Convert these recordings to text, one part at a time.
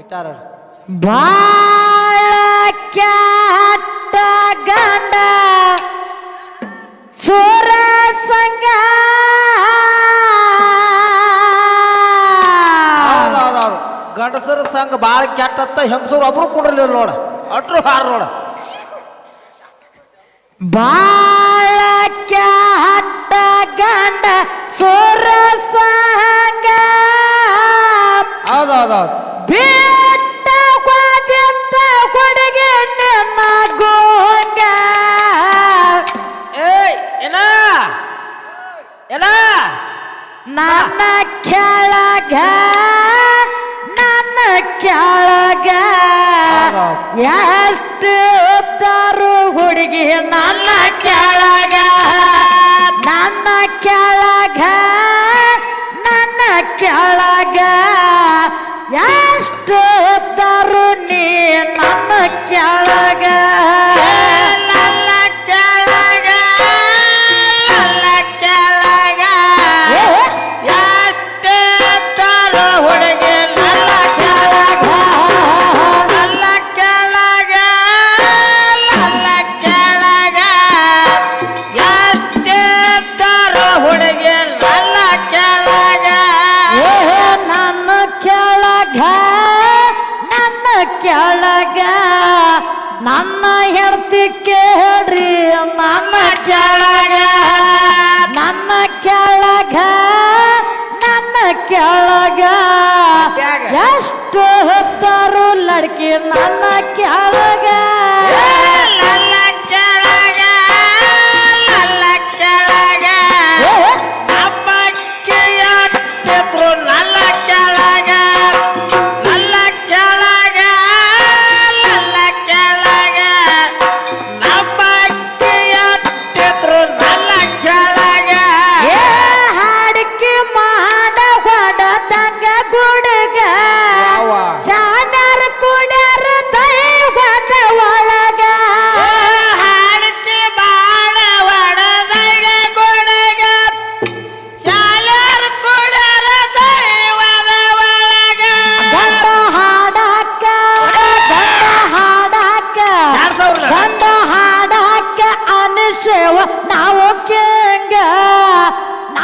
ಇಟ್ಟಾರಲ್ಲ ಬಾಳ ಕ್ಯಾಟ ಗಂಡ. ಸೂರ ಸಂಗ ಗಂಡಸರ ಸಂಘ ಭಾಳ ಕೆಟ್ಟತ್ತ ಹೆಂಗಸರು ಒಬ್ರು ಕುಡ್ರಲಿಲ್ಲ ನೋಡ. ಅಟ್ರು ಹಾರ ನೋಡ. ಬಾ ಕೆಳಗ ನನ್ನ ಕೆಳಗ. ಎಷ್ಟು ಹುಡುಗಿ ನನ್ನ ಕೆಳಗ. ನನ್ನ ಕೆಳಗ. নানা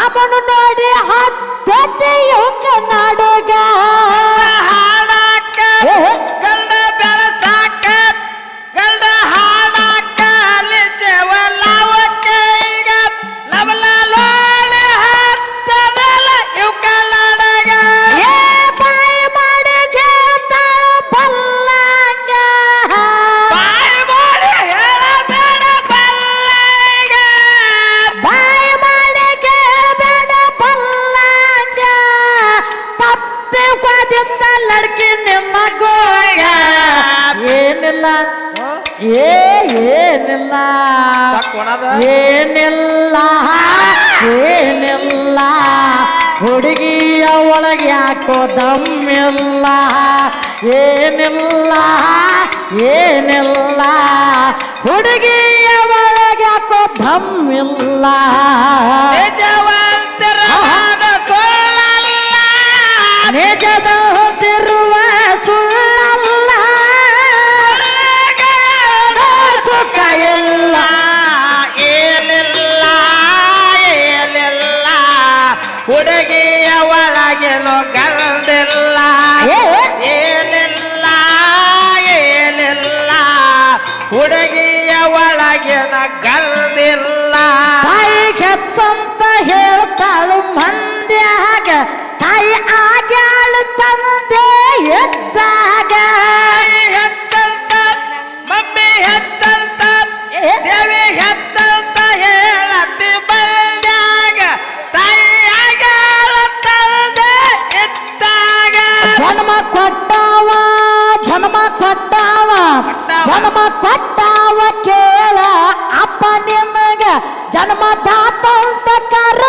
ರಾಮನು ನೋಡಿ ಹತ್ತತೆಯು ಕನ್ನಡಗ. ಏನಿಲ್ಲ? ಏ ಏನಿಲ್ಲ. ಏನಿಲ್ಲ. ಏನಿಲ್ಲ. ಹುಡುಗಿಯ ಒಳಗೆ ಯಾಕೋ ದಮ್ಮಿಲ್ಲ. ಏನಿಲ್ಲ. ಏನಿಲ್ಲ. ಹುಡುಗಿಯ ಒಳಗೆ ಯಾಕೋ ದಮ್ಮಿಲ್ಲ. ನಿಜವಂತಿರುವ ಹುಡುಗಿಯ ಒಳಗೆನು ಗಂದಿಲ್ಲ? ಏನಿಲ್ಲ ಏನಿಲ್ಲ. ಹುಡುಗಿಯ ಒಳಗೆ ಗಂದಿಲ್ಲ ತಾಯಿ ಕೆತ್ತಂತ ಹೇಳ್ತಾಳು ಮಂದ್ಯಾಗ ತಾಯಿ ಆಗ್ಯಾಳು ತಂದೆ ಎದ್ದಾಗ ಜನ್ಮ ಕೊಟ್ಟಾವ ಕೇಳ. ಅಪ್ಪ ನಿಮಗ ಜನ್ಮ ದಾತ ಕರೆದಾರ ನೋಡ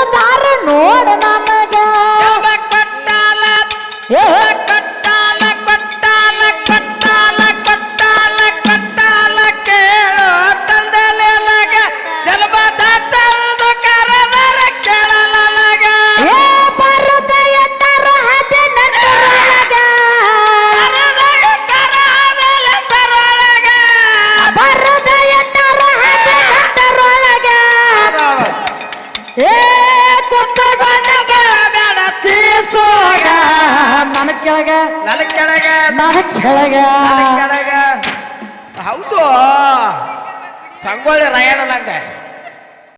ಕೆಳಗ ಹೌದು. ಸಂಗೊಳ್ಳಿ ರಾಯಣ್ಣ ನಂಗ.